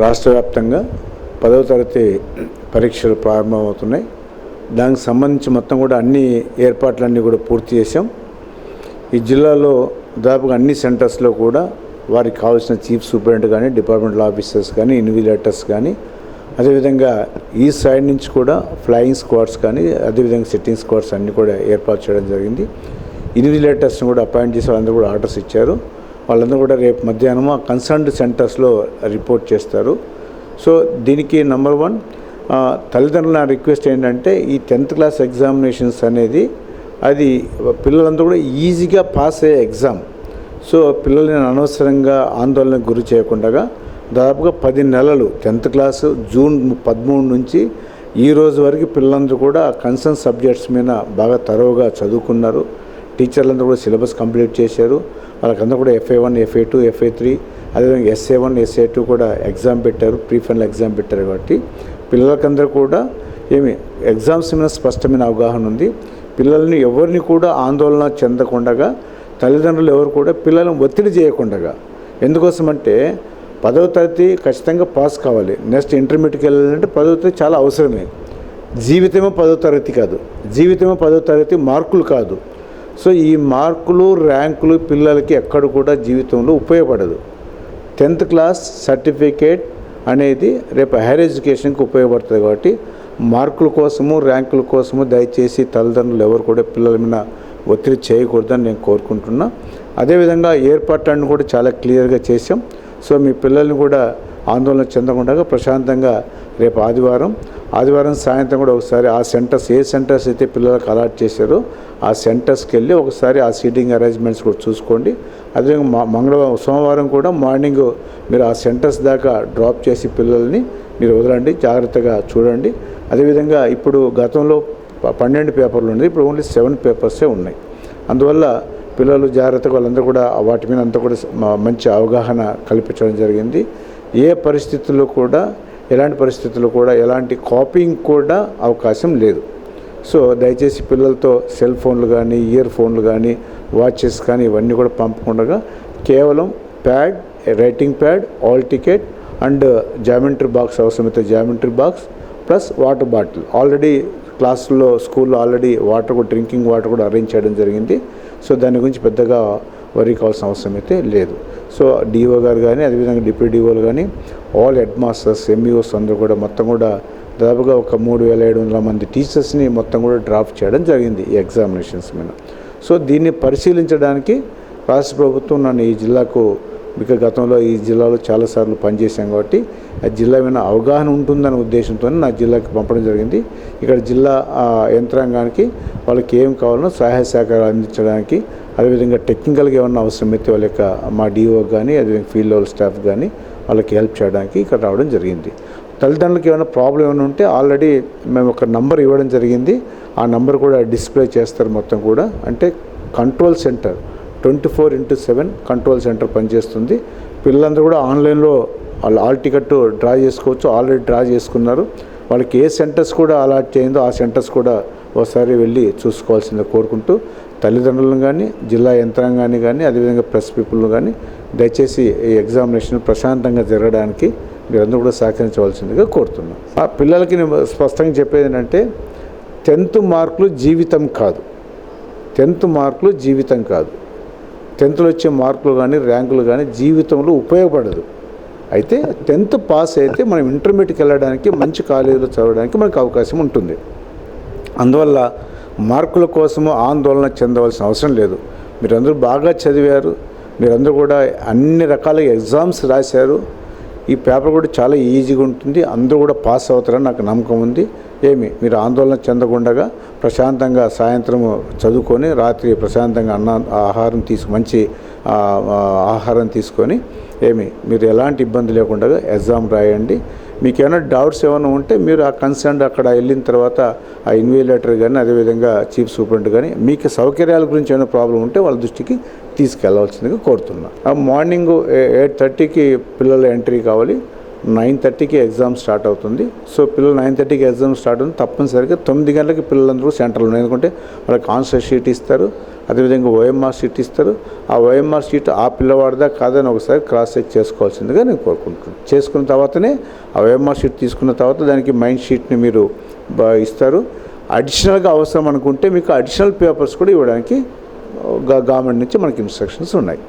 రాష్ట్ర వ్యాప్తంగా పదవ తరగతి పరీక్షలు ప్రారంభమవుతున్నాయి. దానికి సంబంధించి మొత్తం కూడా అన్ని ఏర్పాట్లన్నీ కూడా పూర్తి చేశాం. ఈ జిల్లాలో దాదాపుగా అన్ని సెంటర్స్లో కూడా వారికి కావాల్సిన చీఫ్ సూపరింటెండెంట్ కానీ డిపార్ట్మెంటల్ ఆఫీసర్స్ కానీ ఇన్విలేటర్స్ కానీ అదేవిధంగా ఈ సైడ్ నుంచి కూడా ఫ్లయింగ్ స్క్వాడ్స్ కానీ అదేవిధంగా సిట్టింగ్ స్క్వాడ్స్ అన్నీ కూడా ఏర్పాటు చేయడం జరిగింది. ఇన్విలేటర్స్ని కూడా అపాయింట్ చేసి వాళ్ళందరూ కూడా ఆర్డర్స్ ఇచ్చారు. వాళ్ళందరూ కూడా రేపు మధ్యాహ్నం ఆ కన్సర్న్డ్ సెంటర్స్లో రిపోర్ట్ చేస్తారు. సో దీనికి నెంబర్ వన్ తల్లిదండ్రుల నా రిక్వెస్ట్ ఏంటంటే ఈ టెన్త్ క్లాస్ ఎగ్జామినేషన్స్ అనేది అది పిల్లలందరూ కూడా ఈజీగా పాస్ అయ్యే ఎగ్జామ్. సో పిల్లల్ని అనవసరంగా ఆందోళనకు గురి చేయకుండా దాదాపుగా పది నెలలు టెన్త్ క్లాసు జూన్ పదమూడు నుంచి ఈ రోజు వరకు పిల్లలందరూ కూడా కన్సర్న్ సబ్జెక్ట్స్ మీద బాగా తరోగా చదువుకున్నారు. టీచర్లందరూ కూడా సిలబస్ కంప్లీట్ చేశారు. వాళ్ళకందరూ కూడా FA one FA two FA three అదేవిధంగా ఎస్ఏ వన్ ఎస్ఏ టూ కూడా ఎగ్జామ్ పెట్టారు ప్రీ ఫైనల్ ఎగ్జామ్ పెట్టారు కాబట్టి పిల్లలకందరూ కూడా ఏమి ఎగ్జామ్స్ మీద స్పష్టమైన అవగాహన ఉంది. పిల్లల్ని ఎవరిని కూడా ఆందోళన చెందకుండా తల్లిదండ్రులు ఎవరు కూడా పిల్లలను ఒత్తిడి చేయకుండా ఎందుకోసమంటే పదవ తరగతి ఖచ్చితంగా పాస్ కావాలి. నెక్స్ట్ ఇంటర్మీడియట్కి వెళ్ళాలంటే పదవ తరగతి చాలా అవసరమే. జీవితమో పదవ తరగతి కాదు. జీవితమో పదవ తరగతి మార్కులు కాదు. సో ఈ మార్కులు ర్యాంకులు పిల్లలకి ఎక్కడ కూడా జీవితంలో ఉపయోగపడదు. టెన్త్ క్లాస్ సర్టిఫికేట్ అనేది రేపు హైయర్ ఎడ్యుకేషన్కి ఉపయోగపడుతుంది కాబట్టి మార్కుల కోసము ర్యాంకుల కోసము దయచేసి తల్లిదండ్రులు ఎవరు కూడా పిల్లల మీద ఒత్తిడి చేయకూడదని నేను కోరుకుంటున్నా. అదేవిధంగా ఏర్పాట్లన్నీ కూడా చాలా క్లియర్గా చేసాం సో మీ పిల్లల్ని కూడా ఆందోళన చెందకుండా ప్రశాంతంగా రేపు ఆదివారం ఆదివారం సాయంత్రం కూడా ఒకసారి ఆ సెంటర్స్ ఏ సెంటర్స్ అయితే పిల్లలకు అలాట్ చేశారో ఆ సెంటర్స్కి వెళ్ళి ఒకసారి ఆ సీటింగ్ అరేంజ్మెంట్స్ కూడా చూసుకోండి. అదేవిధంగా మా మంగళవారం సోమవారం కూడా మార్నింగ్ మీరు ఆ సెంటర్స్ దాకా డ్రాప్ చేసి పిల్లల్ని మీరు వదలండి జాగ్రత్తగా చూడండి. అదేవిధంగా ఇప్పుడు గతంలో పన్నెండు పేపర్లు ఉన్నాయి ఇప్పుడు ఓన్లీ సెవెన్ పేపర్సే ఉన్నాయి. అందువల్ల పిల్లలు జాగ్రత్తగా వాళ్ళందరూ కూడా వాటి మీద అంతా కూడా మంచి అవగాహన కల్పించడం జరిగింది. ఏ పరిస్థితుల్లో కూడా ఎలాంటి పరిస్థితుల్లో కూడా ఎలాంటి కాపింగ్ కూడా అవకాశం లేదు. సో దయచేసి పిల్లలతో సెల్ ఫోన్లు కానీ ఇయర్ ఫోన్లు కానీ వాచెస్ కానీ ఇవన్నీ కూడా పంపకుండా కేవలం pad writing pad hall ticket and geometry box అవసరమైతే geometry box plus water bottle. Already క్లాసుల్లో స్కూల్లో ఆల్రెడీ వాటర్ కూడా డ్రింకింగ్ వాటర్ కూడా అరేంజ్ చేయడం జరిగింది. సో దాని గురించి పెద్దగా వరి కావాల్సిన అవసరం అయితే లేదు. సో డిఓ గారు కానీ అదేవిధంగా డిప్యూటీ డిఓలు కానీ ఆల్ హెడ్ మాస్టర్స్ ఎంఈఓస్ అందరూ కూడా మొత్తం కూడా దాదాపుగా ఒక మూడు వేల ఏడు వందల మంది టీచర్స్ని మొత్తం కూడా డ్రాఫ్ట్ చేయడం జరిగింది ఈ ఎగ్జామినేషన్స్ మీద. సో దీన్ని పరిశీలించడానికి రాష్ట్ర ప్రభుత్వం నన్ను ఈ జిల్లాకు ఇక గతంలో ఈ జిల్లాలో చాలాసార్లు పనిచేశాం కాబట్టి ఆ జిల్లా మీద అవగాహన ఉంటుందనే ఉద్దేశంతో నా జిల్లాకి పంపడం జరిగింది. ఇక్కడ జిల్లా యంత్రాంగానికి వాళ్ళకి ఏం కావాలనో సహాయ సహకారాలు అందించడానికి అదేవిధంగా టెక్నికల్గా ఏమన్నా అవసరమైతే వాళ్ళ యొక్క మా డిఓ కానీ అదేవిధంగా ఫీల్డ్ లెవెల్ స్టాఫ్ కానీ వాళ్ళకి హెల్ప్ చేయడానికి ఇక్కడ రావడం జరిగింది. తల్లిదండ్రులకి ఏమైనా ప్రాబ్లం ఏమైనా ఉంటే ఆల్రెడీ మేము ఒక నంబర్ ఇవ్వడం జరిగింది. ఆ నంబర్ కూడా డిస్ప్లే చేస్తారు మొత్తం కూడా. అంటే control centre twenty four into seven control centre పనిచేస్తుంది. పిల్లలందరూ కూడా ఆన్లైన్లో వాళ్ళు ఆల్ టికెట్ డ్రా చేసుకోవచ్చు. ఆల్రెడీ డ్రా చేసుకున్నారు. వాళ్ళకి ఏ సెంటర్స్ కూడా అలాట్ చేయిందో ఆ సెంటర్స్ కూడా ఒకసారి వెళ్ళి చూసుకోవాల్సిందే కోరుకుంటూ తల్లిదండ్రులను కానీ జిల్లా యంత్రాంగాన్ని కానీ అదేవిధంగా ప్రెస్ పీపుల్ను కానీ దయచేసి ఈ ఎగ్జామినేషన్ ప్రశాంతంగా జరగడానికి మీరందరూ కూడా సహకరించవలసిందిగా కోరుతున్నాను ఆ పిల్లలకి నేను స్పష్టంగా చెప్పేది ఏంటంటే టెన్త్ మార్కులు జీవితం కాదు. టెన్త్ మార్కులు జీవితం కాదు. టెన్త్లో వచ్చే మార్కులు కానీ ర్యాంకులు కానీ జీవితంలో ఉపయోగపడదు. అయితే టెన్త్ పాస్ అయితే మనం ఇంటర్మీడియట్కి వెళ్ళడానికి మంచి కాలేజీలో చదవడానికి మనకు అవకాశం ఉంటుంది. అందువల్ల మార్కుల కోసము ఆందోళన చెందవలసిన అవసరం లేదు. మీరందరూ బాగా చదివారు మీరందరూ కూడా అన్ని రకాల ఎగ్జామ్స్ రాశారు. ఈ పేపర్ కూడా చాలా ఈజీగా ఉంటుంది అందరూ కూడా పాస్ అవుతారని నాకు నమ్మకం ఉంది. ఏమి? మీరు ఆందోళన చెందకుండా ప్రశాంతంగా సాయంత్రం చదువుకొని రాత్రి ప్రశాంతంగా అన్న ఆహారం తీసు మంచి ఆహారం తీసుకొని ఏమి? మీరు ఎలాంటి ఇబ్బంది లేకుండా ఎగ్జామ్ రాయండి. మీకు ఏమైనా డౌట్స్ ఏమైనా ఉంటే మీరు ఆ కన్సర్న్ అక్కడ వెళ్ళిన తర్వాత ఆ ఇన్విలేటర్ కానీ అదేవిధంగా చీఫ్ సూపరింట్ కానీ మీకు సౌకర్యాల గురించి ఏమైనా ప్రాబ్లం ఉంటే వాళ్ళ దృష్టికి తీసుకెళ్ళవలసిందిగా కోరుతున్నా. మార్నింగ్ ఎయిట్ థర్టీకి పిల్లల ఎంట్రీ కావాలి. నైన్ థర్టీకి ఎగ్జామ్ స్టార్ట్ అవుతుంది. సో పిల్లలు నైన్ థర్టీకి ఎగ్జామ్ స్టార్ట్ అవుతుంది. తప్పనిసరిగా తొమ్మిది గంటలకి పిల్లలందరూ సెంటర్లో ఉన్నాయి. ఎందుకంటే వాళ్ళకి ఆన్సర్ షీట్ ఇస్తారు. అదేవిధంగా ఓఎంఆర్ షీట్ ఇస్తారు. ఆ ఓఎంఆర్ షీట్ ఆ పిల్లవాడిదా కాదని ఒకసారి క్రాస్ చెక్ చేసుకోవాల్సిందిగా నేను కోరుకుంటున్నాను. చేసుకున్న తర్వాతనే ఆ ఓఎంఆర్ షీట్ తీసుకున్న తర్వాత దానికి మైండ్ షీట్ని మీరు ఇస్తారు. అడిషనల్గా అవసరం అనుకుంటే మీకు అడిషనల్ పేపర్స్ కూడా ఇవ్వడానికి గవర్నమెంట్ నుంచి మనకి ఇన్స్ట్రక్షన్స్ ఉన్నాయి.